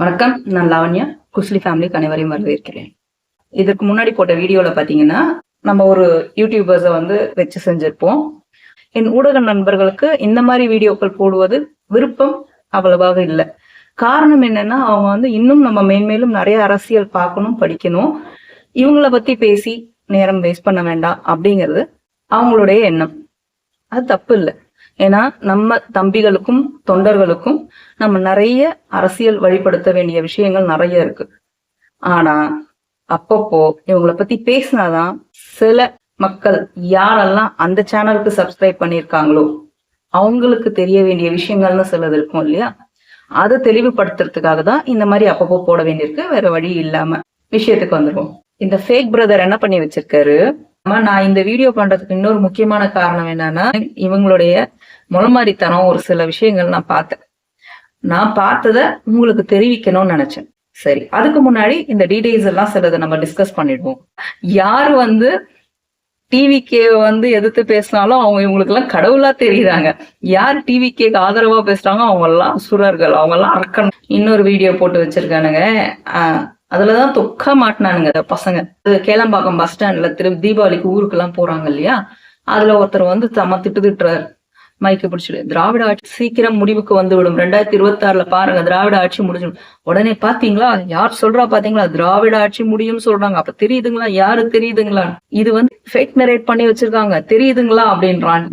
வணக்கம் நான் லாவண்யா. குஸ்லி ஃபேமிலிக்கு அனைவரையும் வரவேற்கிறேன். இதுக்கு முன்னாடி போட்ட வீடியோவில் பார்த்தீங்கன்னா நம்ம ஒரு யூடியூபர்ஸை வந்து வச்சு செஞ்சிருப்போம். என் ஊடக நண்பர்களுக்கு இந்த மாதிரி வீடியோக்கள் போடுவது விருப்பம் அவ்வளவாக இல்லை. காரணம் என்னன்னா அவங்க வந்து இன்னும் நம்ம மேன்மேலும் நிறைய அரசியல் பார்க்கணும் படிக்கணும். இவங்கள பத்தி பேசி நேரம் வேஸ்ட் பண்ண வேண்டாம் அப்படிங்கிறது அவங்களுடைய எண்ணம். அது தப்பு இல்லை. ஏன்னா நம்ம தம்பிகளுக்கும் தொண்டர்களுக்கும் நம்ம நிறைய அரசியல் வழிபடுத்த வேண்டிய விஷயங்கள் நிறைய இருக்கு. ஆனா அப்பப்போ இவங்கள பத்தி பேசினாதான் சில மக்கள் யாரெல்லாம் அந்த சேனலுக்கு சப்ஸ்கிரைப் பண்ணியிருக்காங்களோ அவங்களுக்கு தெரிய வேண்டிய விஷயங்கள்னு சிலது இருக்கும் இல்லையா? அதை தெளிவுபடுத்துறதுக்காக தான் இந்த மாதிரி அப்பப்போ போட வேண்டியிருக்கு. வேற வழி இல்லாம. விஷயத்துக்கு வந்துருவோம். இந்த ஃபேக் பிரதர் என்ன பண்ணி வச்சிருக்காரு? ஆமா நான் இந்த வீடியோ பண்றதுக்கு இன்னொரு முக்கியமான காரணம் என்னன்னா இவங்களுடைய முளமாரித்தனம் ஒரு சில விஷயங்கள் நான் பார்த்தேன். நான் பார்த்தத உங்களுக்கு தெரிவிக்கணும்னு நினைச்சேன். சரி அதுக்கு முன்னாடி இந்த டீடைல்ஸ் எல்லாம் சிலதை நம்ம டிஸ்கஸ் பண்ணிடுவோம். யார் வந்து டிவிகே வந்து எதிர்த்து பேசினாலும் அவங்க இவங்களுக்கு எல்லாம் கடவுளா தெரியுறாங்க. யார் டிவிகேக்கு ஆதரவா பேசுறாங்க அவங்க எல்லாம் சுரர்கள் அவங்க எல்லாம் அரக்கன். இன்னொரு வீடியோ போட்டு வச்சிருக்கானுங்க. ஆஹ் அதுலதான் தொக்க மாட்டினானுங்க பசங்க. கேளம்பாக்கம் பஸ் ஸ்டாண்ட்ல திரும்ப தீபாவளிக்கு ஊருக்கு எல்லாம் போறாங்க இல்லையா? அதுல ஒருத்தர் வந்து தம்ம திட்டு திட்டுறாரு. மைக்க பிடிச்சிடு. திராவிட ஆட்சி சீக்கிரம் முடிவுக்கு வந்து விடும் ரெண்டாயிரத்தி இருபத்தி ஆறுல பாருங்க திராவிட ஆட்சி முடிஞ்சிடும். உடனே பாத்தீங்களா? யார் சொல்றா பாத்தீங்களா? திராவிட ஆட்சி முடியும்னு சொல்றாங்க. அப்ப தெரியுதுங்களா? யாரு தெரியுதுங்களா? இது வந்து ஃபேக் நரேட் பண்ணி வச்சிருக்காங்க. தெரியுதுங்களா? அப்படின்றான்.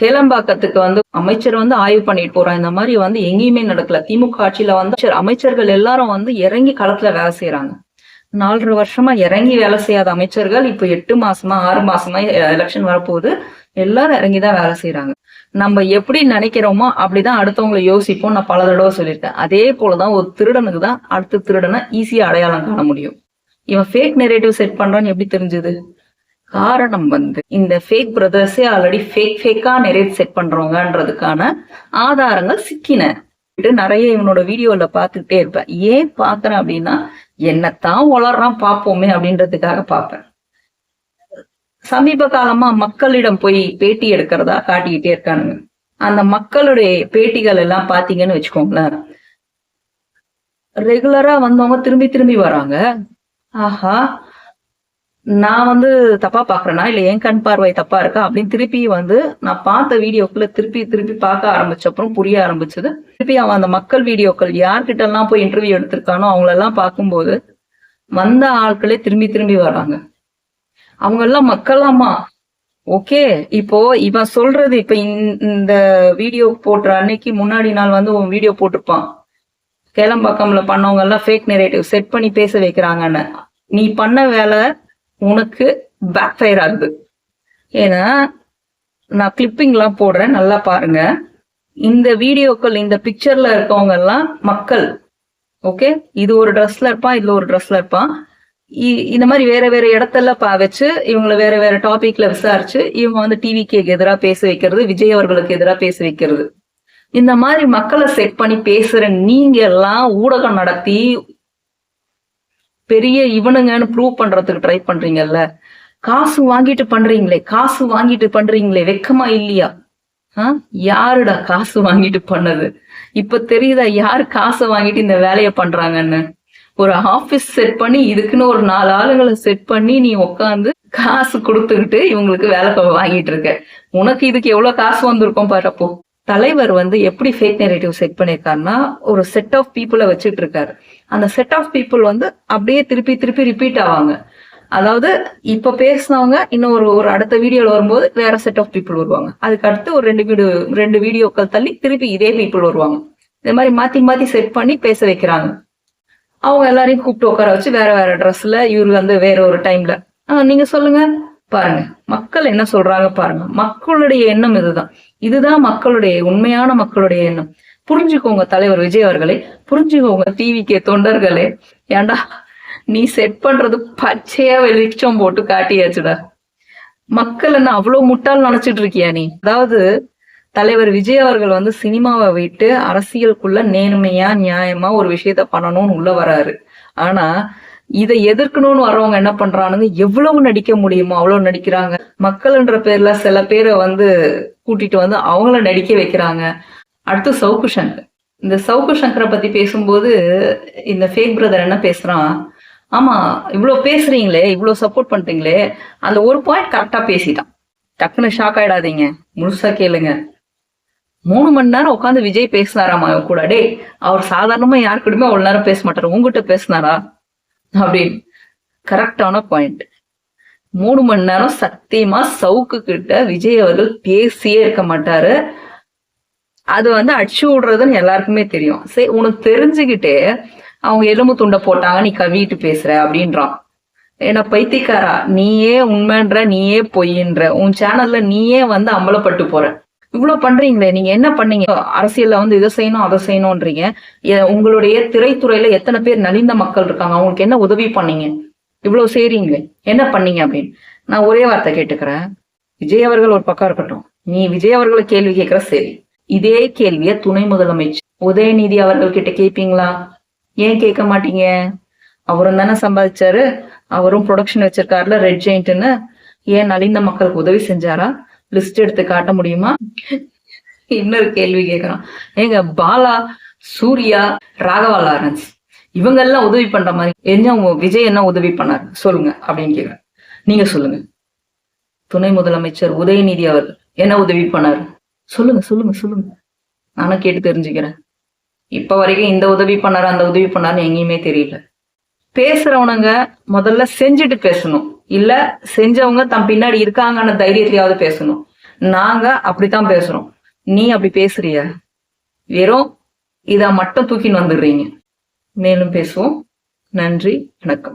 கேளம்பாக்கத்துக்கு வந்து அமைச்சர் வந்து ஆய்வு பண்ணிட்டு போறான் இந்த மாதிரி வந்து எங்கேயுமே நடக்கல. திமுக ஆட்சியில வந்து அமைச்சர்கள் எல்லாரும் வந்து இறங்கி களத்துல வேலை செய்யறாங்க நாலரை வருஷமா இறங்கி வேலை செய்யாத அமைச்சர்கள் இப்ப எட்டு மாசமா ஆறு மாசமா எலெக்ஷன் வரப்போகுது. எல்லாரும் இறங்கிதான் வேலை செய்யறாங்க நம்ம எப்படி நினைக்கிறோமோ அப்படிதான் அடுத்தவங்களை யோசிப்போம் நான் பல தடவை சொல்லியிருக்கேன். அதே போலதான் ஒரு திருடனுக்கு தான் அடுத்த திருடனை ஈஸியா அடையாளம் காண முடியும். இவன் ஃபேக் நெரேட்டிவ் செட் பண்றான்னு எப்படி தெரிஞ்சது? காரணம் வந்து இந்த ஃபேக் பிரதர்ஸே ஆல்ரெடி ஃபேக் ஃபேக்கா நெரேட் செட் பண்றவங்கன்றதுக்கான ஆதாரங்கள் சிக்கின. நிறைய இவனோட வீடியோல பாத்துக்கிட்டே இருப்பேன். ஏன் பாக்குறேன் அப்படின்னா என்னத்தான் வளர்றான் பார்ப்போமே அப்படின்றதுக்காக பார்ப்பேன். சமீப காலமா மக்களிடம் போய் பேட்டி எடுக்கிறதா காட்டிக்கிட்டே இருக்கானுங்க. அந்த மக்களுடைய பேட்டிகள் எல்லாம் பாத்தீங்கன்னு வச்சுக்கோங்களேன். ரெகுலரா வந்தவங்க திரும்பி திரும்பி வராங்க. ஆஹா நான் வந்து தப்பா பாக்குறேனா? இல்ல என் கண் பார்வை தப்பா இருக்கா? அப்படின்னு திருப்பி வந்து நான் பார்த்த வீடியோக்குள்ள திருப்பி திருப்பி பார்க்க ஆரம்பிச்ச அப்புறம் புரிய ஆரம்பிச்சது. திருப்பி அவன் அந்த மக்கள் வீடியோக்கள் யார்கிட்ட எல்லாம் போய் இன்டர்வியூ எடுத்திருக்கானோ அவங்களெல்லாம் பார்க்கும்போது வந்த ஆட்களே திரும்பி திரும்பி வராங்க. அவங்க எல்லாம் மக்களாமா ஓகே இப்போ இவன் சொல்றது இப்ப இந்த- வீடியோ போடுற அன்னைக்கு முன்னாடி நாள் வந்து உன் வீடியோ போட்டிருப்பான். கேளம்பாக்கம்ல பண்ணவங்க எல்லாம் ஃபேக் நெரேட்டிவ் செட் பண்ணி பேச வைக்கிறாங்கன்னு. நீ பண்ண வேலை உனக்கு பேக் ஃபயர் ஆகுது. ஏன்னா நான் கிளிப்பிங்லாம் போடுறேன் நல்லா பாருங்க. இந்த வீடியோக்கள் இந்த பிக்சர்ல இருக்கவங்க எல்லாம் மக்கள். ஓகே இது ஒரு ட்ரெஸ்ல இருப்பான் இதுல ஒரு ட்ரெஸ்ல இருப்பான். இந்த மாதிரி வேற வேற இடத்தெல்லாம் பா வச்சு இவங்களை வேற வேற டாபிக்ல விசாரிச்சு இவங்க வந்து டிவிக்கு எதிராக பேச வைக்கிறது விஜய் அவர்களுக்கு எதிராக பேச வைக்கிறது. இந்த மாதிரி மக்களை செட் பண்ணி பேசுற நீங்க எல்லாம் ஊடகம் நடத்தி பெரிய இவனுங்கன்னு ப்ரூவ் பண்றதுக்கு ட்ரை பண்றீங்கல்ல? காசு வாங்கிட்டு பண்றீங்களே காசு வாங்கிட்டு பண்றீங்களே வெக்கமா இல்லையா? ஆ? யாருடா காசு வாங்கிட்டு பண்ணது? இப்ப தெரியுதா யார் காசை வாங்கிட்டு இந்த வேலையை பண்றாங்கன்னு? ஒரு ஆபீஸ் செட் பண்ணி இதுக்குன்னு ஒரு நாலு ஆளுங்களை செட் பண்ணி நீ உட்காந்து காசு கொடுத்துக்கிட்டு இவங்களுக்கு வேலை வாங்கிட்டு இருக்க. உனக்கு இதுக்கு எவ்வளவு காசு வந்திருக்கும் பாருப்போ தலைவர் வந்து எப்படி ஃபேக் நெரேட்டிவ் செட் பண்ணிருக்காருன்னா ஒரு செட் ஆஃப் பீப்புளை வச்சுட்டு இருக்காரு அந்த செட் ஆஃப் பீப்புள் வந்து அப்படியே திருப்பி திருப்பி ரிப்பீட் ஆவாங்க. அதாவது இப்ப பேசினவங்க இன்னும் ஒரு ஒரு அடுத்த வீடியோல வரும்போது வேற செட் ஆஃப் பீப்புள் வருவாங்க. அதுக்கு அடுத்து ஒரு ரெண்டு வீடியோ ரெண்டு வீடியோக்கள் தள்ளி திருப்பி இதே பீப்புள் வருவாங்க. இந்த மாதிரி மாத்தி மாத்தி செட் பண்ணி பேச வைக்கிறாங்க. அவங்க எல்லாரையும் கூப்பிட்டு உட்கார வச்சு வேற வேற ட்ரெஸ்ல இவர் வந்து வேற ஒரு டைம்ல நீங்க சொல்லுங்க. பாருங்க. மக்கள் என்ன சொல்றாங்க பாருங்க. மக்களுடைய எண்ணம் இதுதான். இதுதான் மக்களுடைய உண்மையான மக்களுடைய எண்ணம். புரிஞ்சுக்கோங்க தலைவர் விஜய் அவர்களே. புரிஞ்சுக்கோங்க டிவிக்கே தொண்டர்களே. ஏண்டா நீ செட் பண்றது பச்சையா வெளிச்சம் போட்டு காட்டியாச்சுடா. மக்கள் என்ன அவ்வளவு முட்டாள் நினைச்சிட்டு இருக்கியா நீ? அதாவது தலைவர் விஜய் அவர்கள் வந்து சினிமாவை விட்டு அரசியலுக்குள்ள நேர்மையா நியாயமா ஒரு விஷயத்த பண்ணணும்னு உள்ள வராரு. ஆனா இதை எதிர்க்கணும்னு வரவங்க என்ன பண்றானுங்க? எவ்வளவு நடிக்க முடியுமோ அவ்வளவு நடிக்கிறாங்க. மக்கள்ன்ற பேர்ல சில பேரை வந்து கூட்டிட்டு வந்து அவங்கள நடிக்க வைக்கிறாங்க. அடுத்து சவுக்கு சங்கர். இந்த சவுக்கு சங்கரை பத்தி பேசும்போது இந்த ஃபேக் பிரதர் என்ன பேசுறான்? ஆமா இவ்வளோ பேசுறீங்களே இவ்வளோ சப்போர்ட் பண்றீங்களே. அந்த ஒரு பாயிண்ட் கரெக்டா பேசிட்டான். டக்குன்னு ஷாக் ஆயிடாதீங்க. முழுசா கேளுங்க. மூணு மணி நேரம் உட்காந்து விஜய் பேசினாராமா அவன் கூட? டேய் அவர் சாதாரணமா யார் கூடயுமே அவ்வளவு நேரம் பேச மாட்டாரு. உங்ககிட்ட பேசினாரா? அப்படின்னு. கரெக்டான பாயிண்ட் மூணு மணி நேரம் சத்தியமா சவுக்கு கிட்ட விஜய் அவர்கள் பேசியே இருக்க மாட்டாரு. அது வந்து அடிச்சு விடுறதுன்னு எல்லாருக்குமே தெரியும். சரி உனக்கு தெரிஞ்சுக்கிட்டே அவங்க எலும்பு துண்டை போட்டாங்க நீ கவிட்டு பேசுற அப்படின்றான். ஏன்னா பைத்தியக்காரா? நீயே உண்மைன்ற நீயே பொய்ன்ற. உன் சேனல்ல நீயே வந்து அம்பலப்பட்டு போற. இவ்வளவு பண்றீங்களே நீங்க என்ன பண்ணீங்க? அரசியல்ல வந்து இதை செய்யணும் அதை செய்யணும்ன்றீங்க. உங்களுடைய திரைத்துறையில எத்தனை பேர் நலிந்த மக்கள் இருக்காங்க? அவங்களுக்கு என்ன உதவி பண்ணீங்க? இவ்வளவு செய்றீங்களே என்ன பண்ணீங்க அப்படின்னு? நான் ஒரே வார்த்தை கேட்டுக்கிறேன். விஜய் அவர்கள் ஒரு பக்கம் இருக்கட்டும். நீ விஜய் அவர்களை கேள்வி கேட்கற சரி. இதே கேள்விய துணை முதலமைச்சர் உதயநிதி அவர்கள் கிட்ட கேட்பீங்களா? ஏன் கேட்க மாட்டீங்க? அவரும் தானே சம்பாதிச்சாரு. அவரும் ப்ரொடக்ஷன் வச்சிருக்காருல ரெட் ஜெயிண்ட்னு ஏன் நலிந்த மக்களுக்கு உதவி செஞ்சாரா? லிஸ்ட் எடுத்து காட்ட முடியுமா? இன்னொரு கேள்வி கேட்கறான் ஏங்க பாலா சூர்யா ராகவா லாரன்ஸ் இவங்க எல்லாம் உதவி பண்ற மாதிரி என்ன உங்க விஜய் என்ன உதவி பண்ணாரு? சொல்லுங்க அப்படின்னு கேக்குறேன். நீங்க சொல்லுங்க. துணை முதலமைச்சர் உதயநிதி அவர் என்ன உதவி பண்ணாரு? சொல்லுங்க சொல்லுங்க சொல்லுங்க. நானும் கேட்டு தெரிஞ்சுக்கிறேன். இப்ப வரைக்கும் இந்த உதவி பண்ணாரு அந்த உதவி பண்ணாருன்னு எங்கேயுமே தெரியல. பேசுறவனுங்க முதல்ல செஞ்சுட்டு பேசணும். இல்ல செஞ்சவங்க தன் பின்னாடி இருக்காங்கன்னு தைரியத்திலேயாவது பேசணும். நாங்க அப்படித்தான் பேசுறோம். நீ அப்படி பேசுறிய? வெறும் இத மட்டும் தூக்கின்னு வந்துடுறீங்க. மேலும் பேசுவோம். நன்றி வணக்கம்.